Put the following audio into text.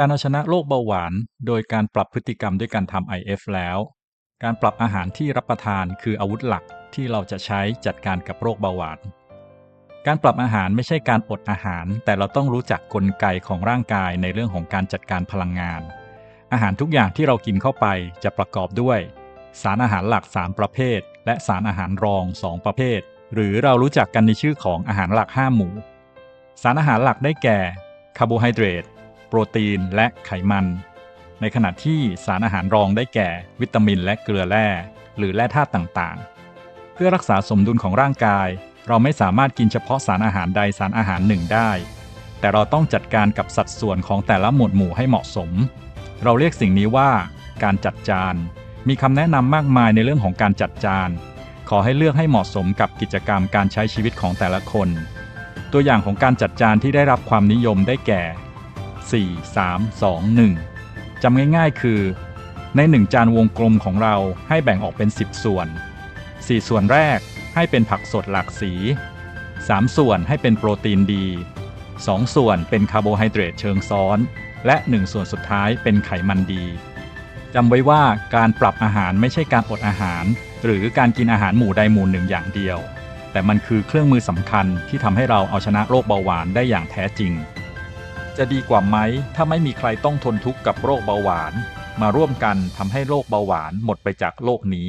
การเอาชนะโรคเบาหวาน โดยการปรับพฤติกรรมด้วยการทำ IF แล้ว การปรับอาหารที่รับประทานคืออาวุธหลักที่เราจะใช้จัดการกับโรคเบาหวาน การปรับอาหารไม่ใช่การอดอาหาร แต่เราต้องรู้จักกลไกของร่างกายในเรื่องของการจัดการพลังงาน อาหารทุกอย่างที่เรากินเข้าไปจะประกอบด้วย สารอาหารหลัก 3 ประเภท และสารอาหารรอง 2 ประเภท หรือเรารู้จักกันในชื่อของอาหารหลัก 5 หมู่ สารอาหารหลักได้แก่คาร์โบไฮเดรต โปรตีนและไขมัน ในขณะที่สารอาหารรองได้แก่ วิตามินและเกลือแร่ หรือแร่ธาตุต่างๆ เพื่อรักษาสมดุลของร่างกาย เราไม่สามารถกินเฉพาะสารอาหารใดสารอาหารหนึ่งได้ แต่เราต้องจัดการกับสัดส่วนของแต่ละหมวดหมู่ให้เหมาะสม เราเรียกสิ่งนี้ว่า การจัดจาน มีคำแนะนำมากมายในเรื่องของการจัดจาน ขอให้เลือกให้เหมาะสมกับกิจกรรมการใช้ชีวิตของแต่ละคนตัวอย่างของการจัดจานที่ได้รับความนิยมได้แก่ 4 3 2 1 จำง่ายๆ คือ ใน 1 จานวงกลมของเราให้แบ่งออกเป็น 10 ส่วน 4 ส่วนแรกให้เป็นผักสดหลากสี 3 ส่วนให้เป็นโปรตีนดี 2 ส่วนเป็นคาร์โบไฮเดรตเชิงซ้อน และ 1 ส่วนสุดท้ายเป็นไขมันดีจำไว้ว่าการปรับอาหารไม่ใช่การอดอาหาร หรือการกินอาหารหมู่ใดหมู่หนึ่งอย่างเดียว แต่มันคือเครื่องมือสำคัญที่ทำให้เราเอาชนะโรคเบาหวานได้อย่างแท้จริง จะดีกว่าไหม ถ้าไม่มีใครต้องทนทุกข์กับโรคเบาหวาน มาร่วมกันทำให้โรคเบาหวานหมดไปจากโลกนี้